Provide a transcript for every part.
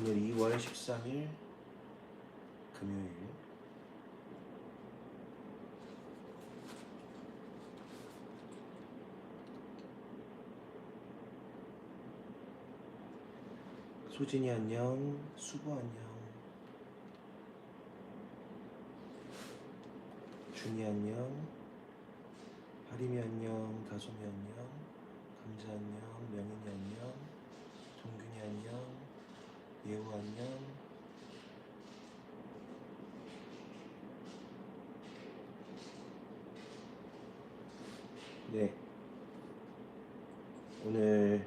오늘 2월 13일 금요일. 소진이 안녕 수고 안녕. 준이 안녕 하림이 안녕 다솜이 안녕 감자 안녕 명인이 안녕 동균이 안녕 예우 안녕 네. 오늘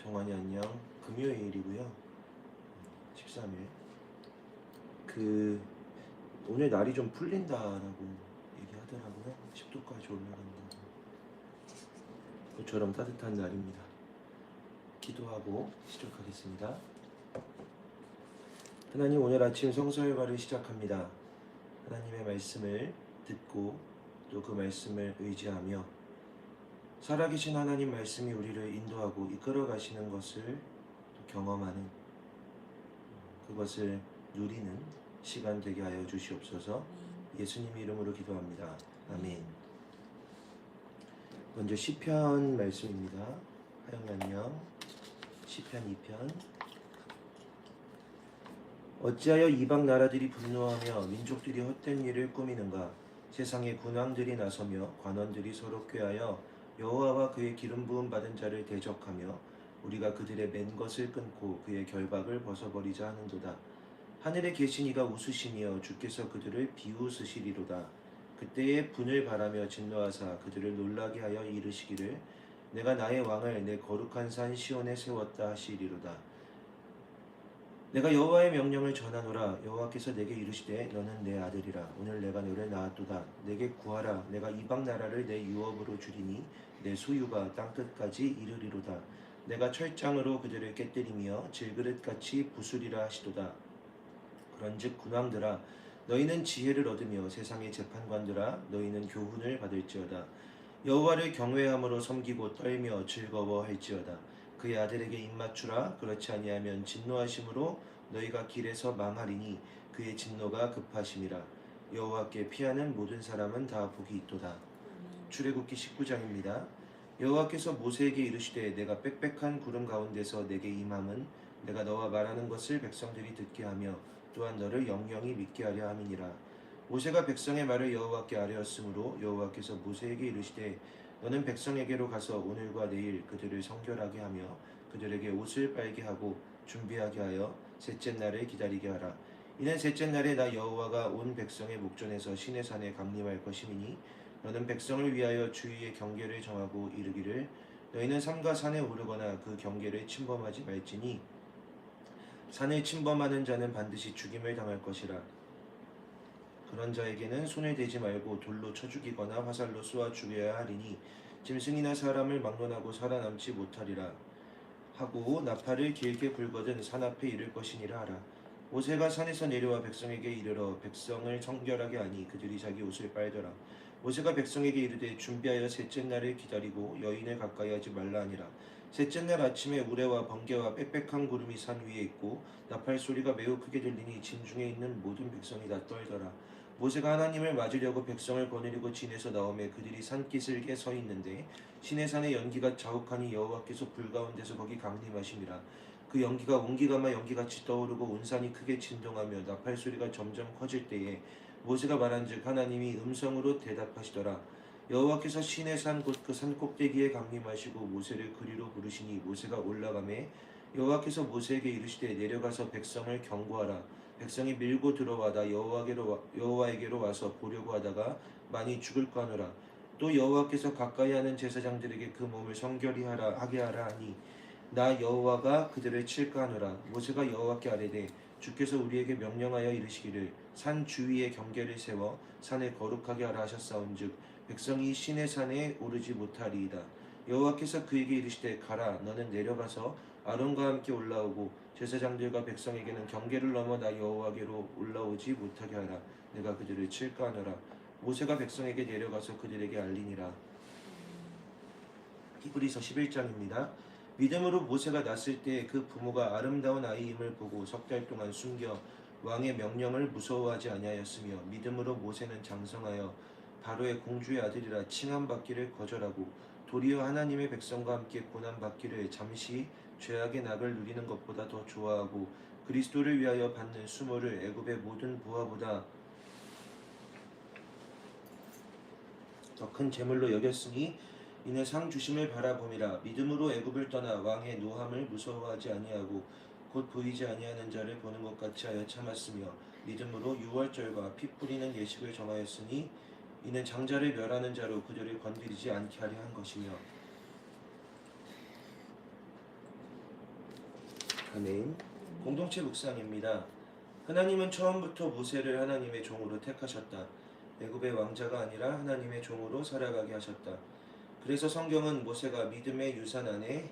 정환이 안녕. 금요일이고요. 13일. 그 오늘 날이 좀 풀린다라고 얘기하더라고요. 10도까지 올라간다고. 모처럼 따뜻한 날입니다 기도하고 시작하겠습니다. 하나님 오늘 아침 성서일과를 시작합니다. 하나님의 말씀을 듣고 또 그 말씀을 의지하며 살아계신 하나님 말씀이 우리를 인도하고 이끌어 가시는 것을 또 경험하는 그것을 누리는 시간 되게 하여 주시옵소서. 예수님 이름으로 기도합니다. 아멘. 먼저 시편 말씀입니다. 하영 안녕. 시편 2편. 어찌하여 이방 나라들이 분노하며 민족들이 헛된 일을 꾸미는가? 세상의 군왕들이 나서며 관원들이 서로 꾀하여 여호와와 그의 기름 부음 받은 자를 대적하며 우리가 그들의 맨 것을 끊고 그의 결박을 벗어버리자 하는도다. 하늘에 계신 이가 웃으시며 주께서 그들을 비웃으시리로다. 그때에 분을 바라며 진노하사 그들을 놀라게 하여 이르시기를 내가 나의 왕을 내 거룩한 산 시온에 세웠다 하시리로다. 내가 여호와의 명령을 전하노라. 여호와께서 내게 이르시되 너는 내 아들이라. 오늘 내가 너를 낳았도다. 내게 구하라. 내가 이방 나라를 내 유업으로 주리니 내 소유가 땅 끝까지 이르리로다. 내가 철장으로 그들을 깨뜨리며 질그릇같이 부수리라 하시도다. 그런즉 군왕들아 너희는 지혜를 얻으며 세상의 재판관들아 너희는 교훈을 받을지어다 여호와를 경외함으로 섬기고 떨며 즐거워할지어다. 그의 아들에게 입맞추라. 그렇지 아니하면 진노하심으로 너희가 길에서 망하리니 그의 진노가 급하심이라. 여호와께 피하는 모든 사람은 다 복이 있도다. 출애굽기 19장입니다. 여호와께서 모세에게 이르시되 내가 빽빽한 구름 가운데서 내게 임함은 내가 너와 말하는 것을 백성들이 듣게 하며 또한 너를 영영히 믿게 하려 함이니라 모세가 백성의 말을 여호와께 아뢰었으므로 여호와께서 모세에게 이르시되 너는 백성에게로 가서 오늘과 내일 그들을 성결하게 하며 그들에게 옷을 빨게 하고 준비하게 하여 셋째 날을 기다리게 하라. 이는 셋째 날에 나 여호와가 온 백성의 목전에서 신의 산에 강림할 것임이니 너는 백성을 위하여 주위의 경계를 정하고 이르기를 너희는 삼가 산에 오르거나 그 경계를 침범하지 말지니 산을 침범하는 자는 반드시 죽임을 당할 것이라 그런 자에게는 손을 대지 말고 돌로 쳐 죽이거나 화살로 쏘아 죽여야 하리니 짐승이나 사람을 막론하고 살아남지 못하리라. 하고 나팔을 길게 불거든 산 앞에 이를 것이니라 하라. 모세가 산에서 내려와 백성에게 이르러 백성을 성결하게 하니 그들이 자기 옷을 빨더라. 모세가 백성에게 이르되 준비하여 셋째 날을 기다리고 여인을 가까이 하지 말라 하니라. 셋째 날 아침에 우레와 번개와 빽빽한 구름이 산 위에 있고 나팔 소리가 매우 크게 들리니 진중에 있는 모든 백성이 다 떨더라 모세가 하나님을 맞으려고 백성을 거느리고 진에서 나오매 그들이 산기슭에 서 있는데 신의 산의 연기가 자욱하니 여호와께서 불 가운데서 거기 강림하심이라. 그 연기가 온기가마 연기같이 떠오르고 온 산이 크게 진동하며 나팔 소리가 점점 커질 때에 모세가 말한즉 하나님이 음성으로 대답하시더라. 여호와께서 신의 산곧그산 꼭대기에 강림하시고 모세를 그리로 부르시니 모세가 올라가매 여호와께서 모세에게 이르시되 내려가서 백성을 경고하라 백성이 밀고 들어와다 여호와에게로 와- 여호와에게로 와서 보려고 하다가 많이 죽을까 하노라. 또 여호와께서 가까이 하는 제사장들에게 그 몸을 성결히 하라 하게 하라 하니 나 여호와가 그들을 칠까 하노라. 모세가 여호와께 아뢰되 주께서 우리에게 명령하여 이르시기를 산 주위에 경계를 세워 산을 거룩하게 하라 하셨사온즉 백성이 신의 산에 오르지 못하리이다. 여호와께서 그에게 이르시되 가라 너는 내려가서 아론과 함께 올라오고 제사장들과 백성에게는 경계를 넘어 나 여호와께로 올라오지 못하게 하라. 내가 그들을 칠까 하노라. 모세가 백성에게 내려가서 그들에게 알리니라. 히브리서 11장입니다. 믿음으로 모세가 낳았을 때 그 부모가 아름다운 아이임을 보고 석 달 동안 숨겨 왕의 명령을 무서워하지 아니하였으며 믿음으로 모세는 장성하여 바로의 공주의 아들이라 칭함받기를 거절하고 도리어 하나님의 백성과 함께 고난 받기를 잠시 죄악의 낙을 누리는 것보다 더 좋아하고 그리스도를 위하여 받는 수모를 애굽의 모든 부하보다 더 큰 재물로 여겼으니 이는 상 주심을 바라봄이라. 믿음으로 애굽을 떠나 왕의 노함을 무서워하지 아니하고 곧 보이지 아니하는 자를 보는 것 같이 하여 참았으며 믿음으로 유월절과 피 뿌리는 예식을 정하였으니 이는 장자를 멸하는 자로 그들을 건드리지 않게 하려 한 것이며 아멘 공동체 묵상입니다 하나님은 처음부터 모세를 하나님의 종으로 택하셨다 애굽의 왕자가 아니라 하나님의 종으로 살아가게 하셨다 그래서 성경은 모세가 믿음의 유산 안에서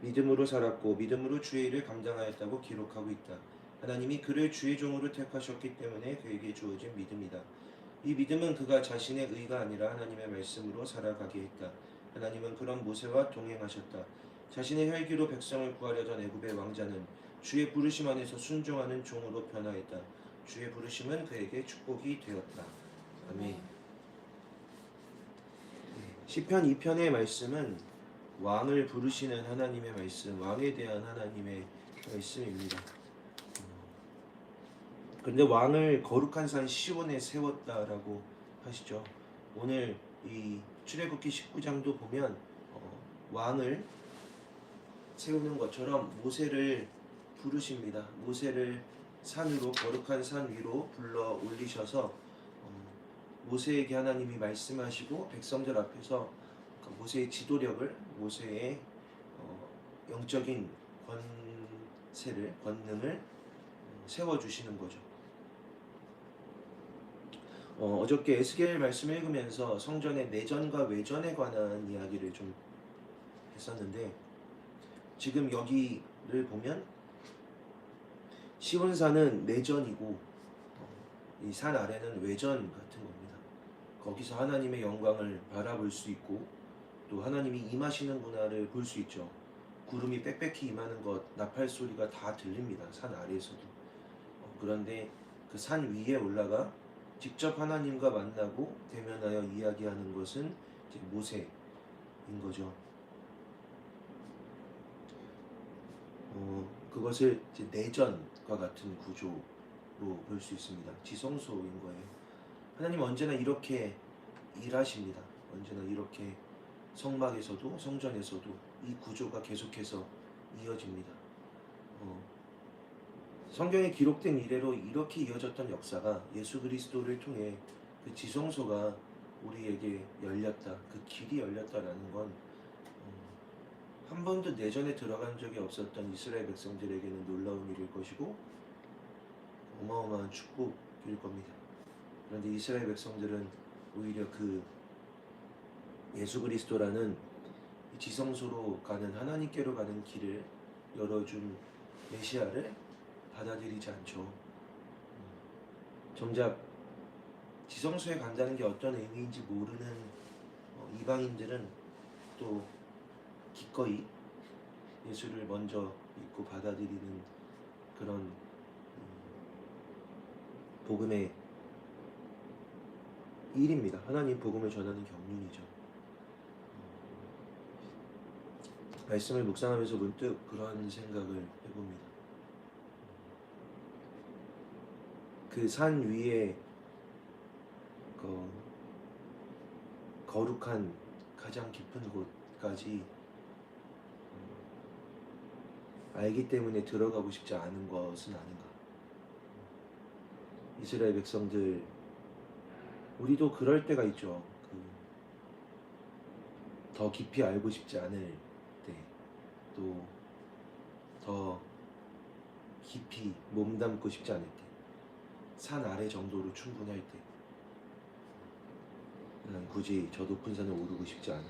믿음으로 살았고 믿음으로 주의 일을 감당하였다고 기록하고 있다. 하나님이 그를 주의 종으로 택하셨기 때문에 그에게 주어진 믿음이다. 이 믿음은 그가 자신의 의가 아니라 하나님의 말씀으로 살아가게 했다. 하나님은 그런 모세와 동행하셨다. 자신의 혈기로 백성을 구하려던 애굽의 왕자는 주의 부르심 안에서 순종하는 종으로 변화했다. 주의 부르심은 그에게 축복이 되었다. 아멘. 시편 2편의 말씀은 왕을 부르시는 하나님의 말씀, 왕에 대한 하나님의 말씀입니다. 그런데 왕을 거룩한 산 시온에 세웠다라고 하시죠. 오늘 이 출애굽기 19장도 보면 어, 왕을 세우는 것처럼 모세를 부르십니다. 모세를 산으로 거룩한 산 위로 불러 올리셔서 어, 모세에게 하나님이 말씀하시고 백성들 앞에서 그 모세의 지도력을 모세의 어, 영적인 권세를 권능을 세워 주시는 거죠. 어, 어저께 에스겔 말씀 읽으면서 성전의 내전과 외전에 관한 이야기를 좀 했었는데 지금 여기를 보면 시온산은 내전이고 어, 이산 아래는 외전 같은 겁니다. 거기서 하나님의 영광을 바라볼 수 있고 또 하나님이 임하시는구나를 볼 수 있죠. 구름이 빽빽히 임하는 것, 나팔 소리가 다 들립니다. 산 아래에서도. 어, 그런데 그 산 위에 올라가 직접 하나님과 만나고 대면하여 이야기하는 것은 모세인 거죠. 어, 그것을 내전과 같은 구조로 볼 수 있습니다. 지성소인 거예요. 하나님 언제나 이렇게 일하십니다. 언제나 이렇게 성막에서도 성전에서도 이 구조가 계속해서 이어집니다. 어, 성경에 기록된 이래로 이렇게 이어졌던 역사가 예수 그리스도를 통해 그 지성소가 우리에게 열렸다, 그 길이 열렸다라는 건 어, 한 번도 내전에 들어간 적이 없었던 이스라엘 백성들에게는 놀라운 일일 것이고 어마어마한 축복일 겁니다. 그런데 이스라엘 백성들은 오히려 그 예수 그리스도라는 이 지성소로 가는 하나님께로 가는 길을 열어준 메시아를 받아들이지 않죠. 음, 정작 지성소에 간다는 게 어떤 의미인지 모르는 어, 이방인들은 또 기꺼이 예수를 먼저 믿고 받아들이는 그런 음, 복음의 일입니다. 하나님 복음을 전하는 경륜이죠. 말씀을 묵상하면서 문득 그런 생각을 해봅니다. 그 산 위에 그 거룩한 가장 깊은 곳까지 알기 때문에 들어가고 싶지 않은 것은 아닌가. 이스라엘 백성들 우리도 그럴 때가 있죠. 그 더 깊이 알고 싶지 않을 때, 또 더 깊이 몸담고 싶지 않을 때, 산 아래 정도로 충분할 때, 나는 굳이 저 높은 산을 오르고 싶지 않아.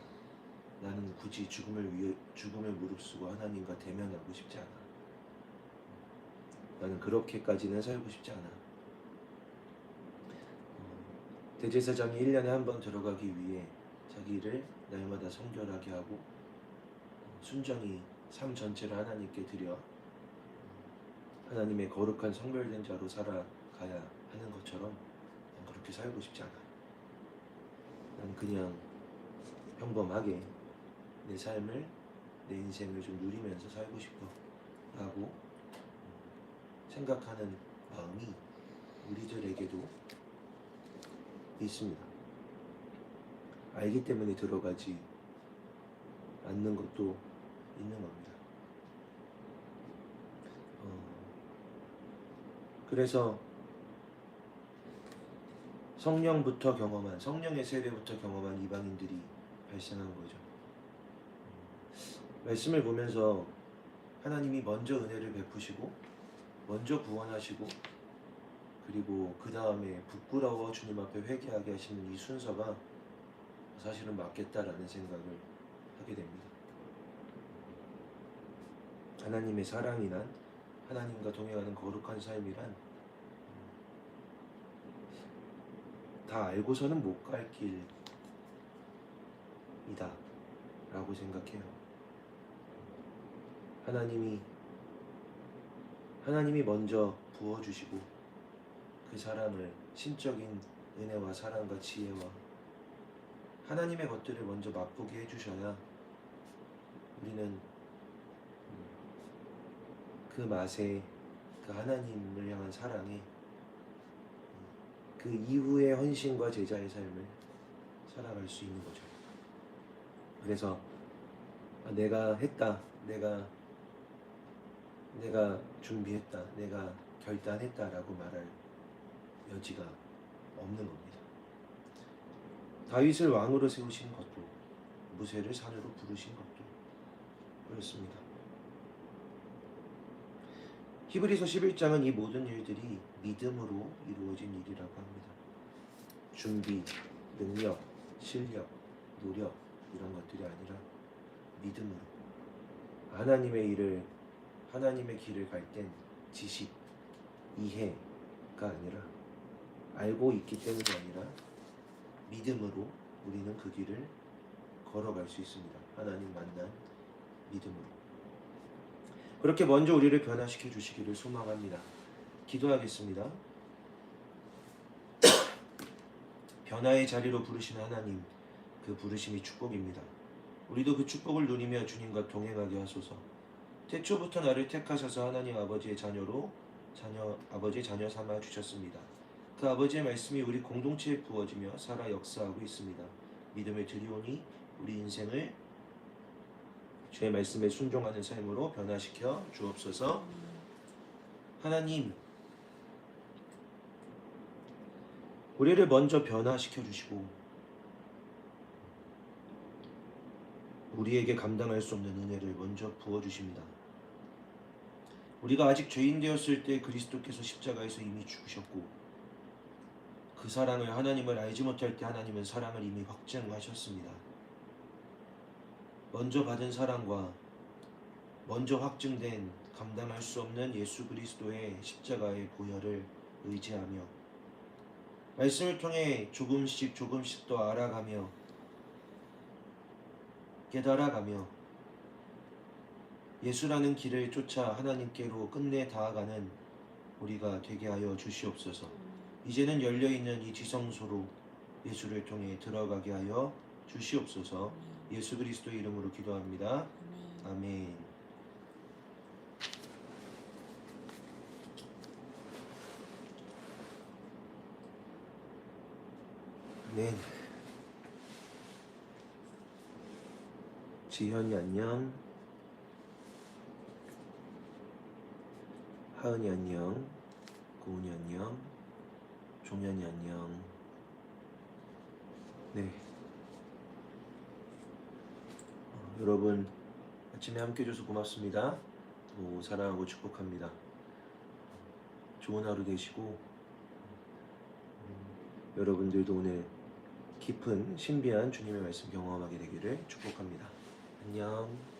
나는 굳이 죽음을 위해 죽음을 무릅쓰고 하나님과 대면하고 싶지 않아. 나는 그렇게까지는 살고 싶지 않아. 어, 대제사장이 1년에 한 번 들어가기 위해 자기를 날마다 성결하게 하고 어, 순전히 삶 전체를 하나님께 드려 하나님의 거룩한 성별된 자로 살아 가야 하는 것처럼 난 그렇게 살고 싶지 않아. 난 그냥 평범하게 내 삶을 내 인생을 좀 누리면서 살고 싶어 라고 생각하는 마음이 우리들에게도 있습니다. 알기 때문에 들어가지 않는 것도 있는 겁니다. 어, 그래서 성령부터 경험한 성령의 세례부터 경험한 이방인들이 발생한 거죠. 말씀을 보면서 하나님이 먼저 은혜를 베푸시고 먼저 구원하시고 그리고 그 다음에 부끄러워 주님 앞에 회개하게 하시는 이 순서가 사실은 맞겠다라는 생각을 하게 됩니다. 하나님의 사랑이란 하나님과 동행하는 거룩한 삶이란 다 알고서는 못 갈 길이다 라고 생각해요. 하나님이 하나님이 먼저 부어주시고 그 사람을 신적인 은혜와 사랑과 지혜와 하나님의 것들을 먼저 맛보게 해주셔야 우리는 음, 그 맛에 그 하나님을 향한 사랑에 음, 그 이후의 헌신과 제자의 삶을 살아갈 수 있는 거죠. 그래서 아, 내가 했다, 내가 내가 준비했다, 내가 결단했다라고 말할 여지가 없는 겁니다. 다윗을 왕으로 세우신 것도 무쇠를 산으로 부르신 것도 그렇습니다. 히브리서 11장은 이 모든 일들이 믿음으로 이루어진 일이라고 합니다. 준비, 능력, 실력, 노력 이런 것들이 아니라 믿음으로 하나님의 일을 하나님의 길을 갈 땐 지식, 이해가 아니라 알고 있기 때문이 아니라 믿음으로 우리는 그 길을 걸어갈 수 있습니다. 하나님 만난 믿음으로. 그렇게 먼저 우리를 변화시켜 주시기를 소망합니다. 기도하겠습니다. 변화의 자리로 부르시는 하나님, 그 부르심이 축복입니다. 우리도 그 축복을 누리며 주님과 동행하게 하소서. 태초부터 나를 택하셔서 하나님 아버지의 자녀로 자녀 아버지의 자녀 삼아 주셨습니다. 그 아버지의 말씀이 우리 공동체에 부어지며 살아 역사하고 있습니다. 믿음을 드리오니 우리 인생을 주의 말씀에 순종하는 삶으로 변화시켜 주옵소서. 하나님, 우리를 먼저 변화시켜 주시고 우리에게 감당할 수 없는 은혜를 먼저 부어 주십니다. 우리가 아직 죄인 되었을 때 그리스도께서 십자가에서 이미 죽으셨고 그 사랑을 하나님을 알지 못할 때 하나님은 사랑을 이미 확증하셨습니다. 먼저 받은 사랑과 먼저 확증된 감당할 수 없는 예수 그리스도의 십자가의 보혈을 의지하며 말씀을 통해 조금씩 조금씩 더 알아가며 깨달아가며 예수라는 길을 쫓아 하나님께로 끝내 다가가는 우리가 되게 하여 주시옵소서. 이제는 열려 있는 이 지성소로 예수를 통해 들어가게 하여 주시옵소서. 예수 그리스도 이름으로 기도합니다. 아멘. 네. 지현이 안녕. 하은이 안녕. 고은이 안녕. 종현이 안녕. 네. 어, 여러분 아침에 함께 해줘서 고맙습니다. 또 사랑하고 축복합니다. 좋은 하루 되시고 음, 여러분들도 오늘 깊은 신비한 주님의 말씀 경험하게 되기를 축복합니다. 안녕.